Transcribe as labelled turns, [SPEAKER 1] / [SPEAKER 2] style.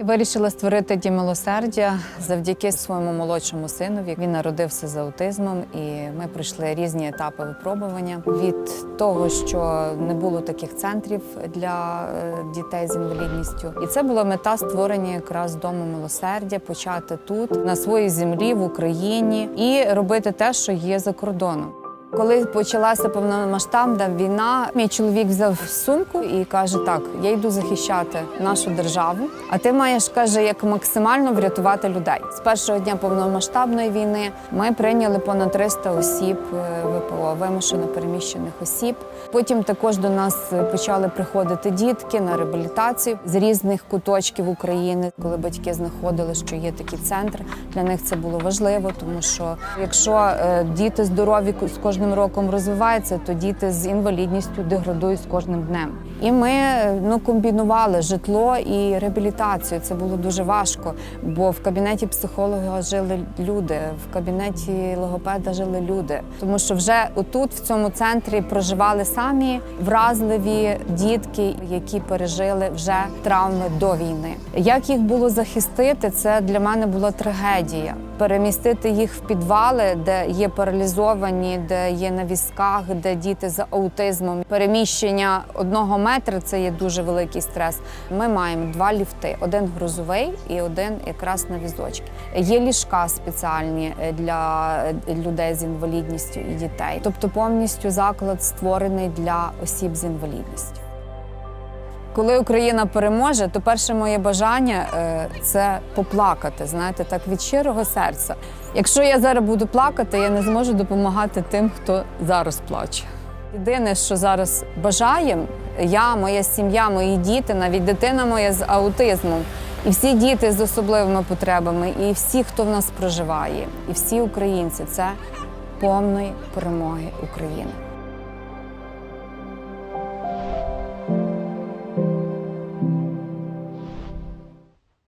[SPEAKER 1] Вирішила створити дім милосердя завдяки своєму молодшому синові. Він народився з аутизмом, і ми пройшли різні етапи випробування. Від того, що не було таких центрів для е, дітей з інвалідністю, і це була мета створення якраз дому милосердя, почати тут, на своїй землі в Україні, і робити те, що є за кордоном. Коли почалася повномасштабна війна, мій чоловік взяв сумку і каже: Так, я йду захищати нашу державу. А ти маєш каже, як максимально врятувати людей. З першого дня повномасштабної війни ми прийняли понад 300 осіб е, ВПО, вимушено переміщених осіб. Потім також до нас почали приходити дітки на реабілітацію з різних куточків України, коли батьки знаходили, що є такі центри. Для них це було важливо, тому що якщо е, діти здорові з кожним роком розвиваються, то діти з інвалідністю деградують з кожним днем. І ми ну комбінували житло і реабілітацію. Це було дуже важко, бо в кабінеті психолога жили люди, в кабінеті логопеда жили люди. Тому що вже отут, в цьому центрі, проживали самі вразливі дітки, які пережили вже травми до війни. Як їх було захистити, це для мене була трагедія. Перемістити їх в підвали, де є паралізовані, де є на візках, де діти з аутизмом. Переміщення одного метра це є дуже великий стрес. Ми маємо два ліфти: один грузовий і один якраз на візочки. Є ліжка спеціальні е, для е, людей з інвалідністю і дітей. Тобто повністю заклад створений для осіб з інвалідністю. Коли Україна переможе, то перше моє бажання е, це поплакати, знаєте, так від щирого серця. Якщо я зараз буду плакати, я не зможу допомагати тим, хто зараз плаче. Єдине, що зараз бажаємо, я, моя сім'я, мої діти, навіть дитина моя з аутизмом, і всі діти з особливими потребами, і всі, хто в нас проживає, і всі українці це повної перемоги України.